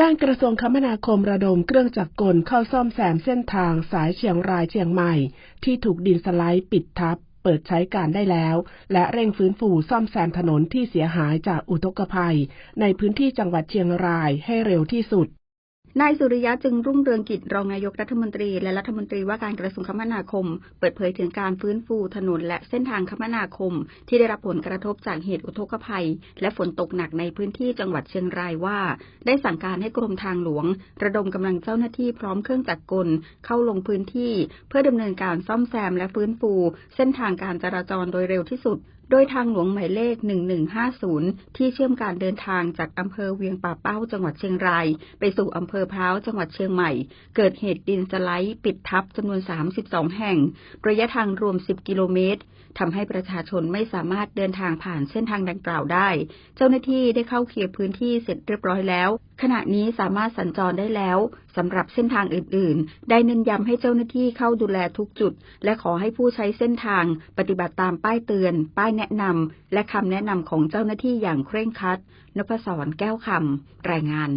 ด้านกระทรวงคมนาคมระดมเครื่องจักรกลเข้าซ่อมแซมเส้นทางสายเชียงรายเชียงใหม่ ที่ถูกดินสไลด์ปิดทับ เปิดใช้การได้แล้ว และเร่งฟื้นฟูซ่อมแซมถนนที่เสียหายจากอุทกภัย ในพื้นที่จังหวัดเชียงรายให้เร็วที่สุด นายสุริยะจึงรุ่งเรืองกิจรองนายกรัฐมนตรี และรัฐมนตรีว่าการกระทรวงคมนาคม เปิดเผยถึงการฟื้นฟูถนนและเส้นทางคมนาคม ที่ได้รับผลกระทบจากเหตุอุทกภัย และฝนตกหนักในพื้นที่จังหวัดเชียงรายว่า ได้สั่งการให้กรมทางหลวง ระดมกำลังเจ้าหน้าที่พร้อมเครื่องจักรกล เข้าลงพื้นที่ เพื่อดำเนินการซ่อมแซมและฟื้นฟู เส้นทางการจราจรโดยเร็วที่สุด โดยทางหลวงหมายเลข 1150 ที่เชื่อมการเดินทางจากอำเภอเวียงป่าเป้าจังหวัดเชียงราย ไปสู่อำเภอพร้าวจังหวัดเชียงใหม่ เกิดเหตุดินสไลด์ปิดทับจำนวน 32 แห่ง ระยะทางรวม 10 กิโลเมตร ทำให้ประชาชนไม่สามารถเดินทางผ่านเส้นทางดังกล่าวได้ เจ้าหน้าที่ได้เข้าเคลียร์พื้นที่เสร็จเรียบร้อยแล้ว ขณะนี้สามารถสัญจรได้แล้วสำหรับเส้นทางอื่น ๆ ได้เน้นย้ำให้เจ้าหน้าที่เข้าดูแลทุกจุด และขอให้ผู้ใช้เส้นทาง ปฏิบัติตามป้ายเตือน ป้ายแนะนำและคำแนะนำของเจ้าหน้าที่อย่างเคร่งครัดนพศรแก้วคำรายงาน